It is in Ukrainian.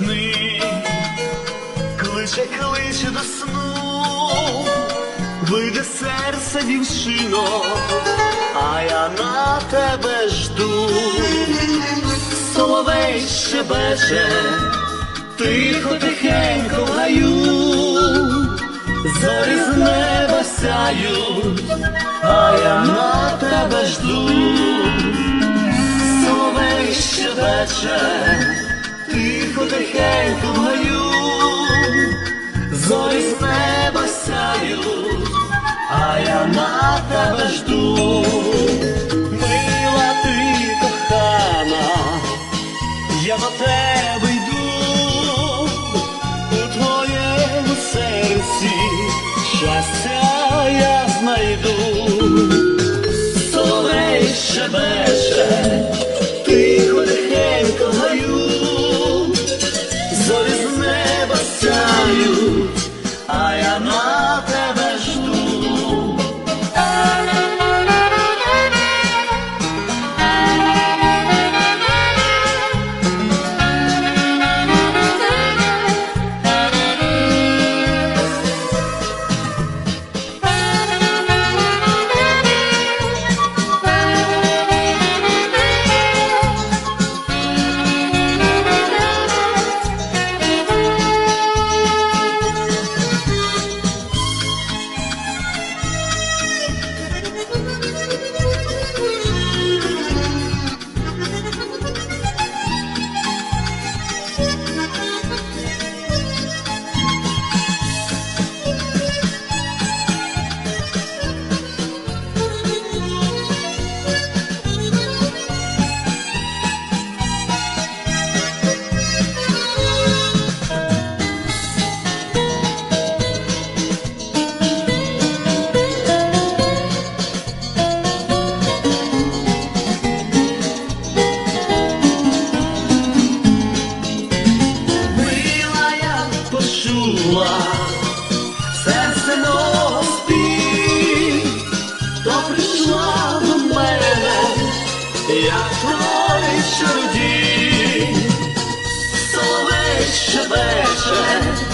весни, кличе, кличе до сну, вийде серце дівчино, а я на тебе жду, соловей щебече, тихо, тихенько в гаю, зорі з неба сяють, а я на тебе жду. Соловей щебече, тихо тихенько в зорі з неба сяють, а я на тебе жду, мила ти кохана, я до тебе йду, у твоєму серці щастя я знайду а як творить чорді, соловей щебече